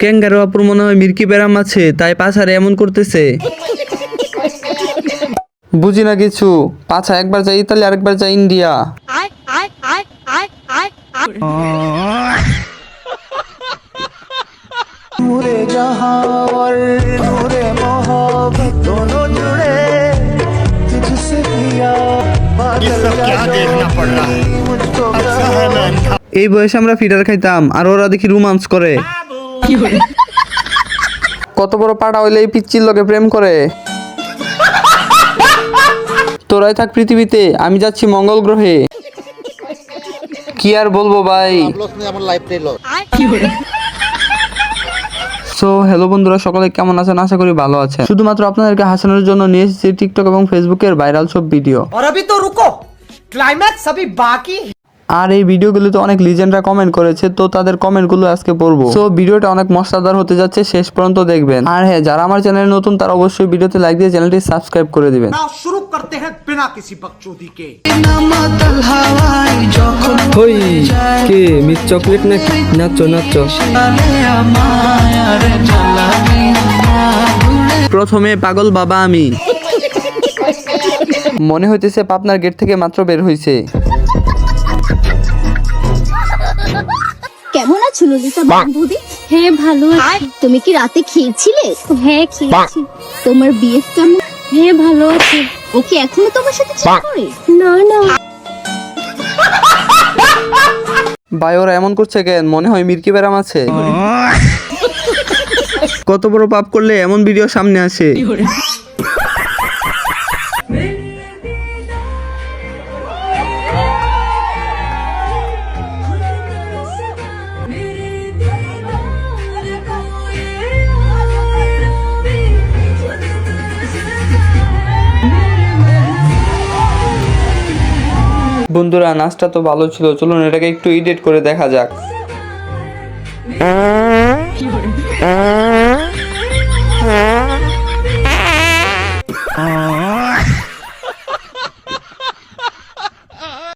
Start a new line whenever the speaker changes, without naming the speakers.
Kangaroo আপুর মনে হয় মির্কি ব্যারাম আছে তাই পাছারে এমন করতেছে বুঝি না কিছু পাছা একবার যায় ইতালি আরেকবার যায় ইন্ডিয়া
नूरे जहां और नूरे मोहब्बत दोनों जुड़े तुझसे पिया
ये सब क्या देखना पड़ रहा है
मुझको
अच्छा है मैं अनखा
এই বয়সে আমরা ফিডার খাইতাম আর ওরা দেখি রোমান্স করে কত বড় পাটা হইলে এই পিচ্চির লোকে প্রেম করে তোরাই থাক পৃথিবীতে আমি যাচ্ছি মঙ্গল গ্রহে কি আর বলবো ভাই সো হ্যালো বন্ধুরা সকলে কেমন আছেন আশা করি ভালো আছেন শুধুমাত্র আপনাদেরকে হাসানোর জন্য নিয়ে এসেছি টিকটক এবং ফেসবুকের ভাইরাল সব ভিডিও
और अभी तो रुको क्लाइमैक्स अभी बाकी है
আর এই ভিডিওগুলোতে অনেক লিজেন্ডরা কমেন্ট করেছে তো তাদের কমেন্টগুলো আজকে পড়ব। তো ভিডিওটা অনেক মশলাদার হতে যাচ্ছে শেষ পর্যন্ত দেখবেন। আর হ্যাঁ যারা আমার চ্যানেলে নতুন তারা অবশ্যই ভিডিওতে লাইক দিয়ে চ্যানেলটি সাবস্ক্রাইব করে দিবেন।
শুরু করতে হ্যাঁ বিনা বকচোদি কে
হই কে মিস চকলেট নাকি? নাচো নাচো।
প্রথমে পাগল বাবা আমি। মনে হইতেছে পাপনার গেট থেকে মাত্র বের হইছে।
আছো ললিতা বান্ধবী? হ্যাঁ ভালো আছি। তুমি কি রাতে খেয়েছিলে? হ্যাঁ খেয়েছি। তোমার বিয়ে কেমন হ্যাঁ ভালো আছে। ও কি এখনও তোমার সাথে চিট করে না না।
ভাই ওরা এমন করছে কেন? মনে হয় মির্কি ব্যারাম আছে। কত বড় পাপ করলে এমন ভিডিও সামনে আসে। বন্ধুরা নাচটা তো ভালো ছিল। চলুন এটাকে একটু এডিট করে দেখা যাক।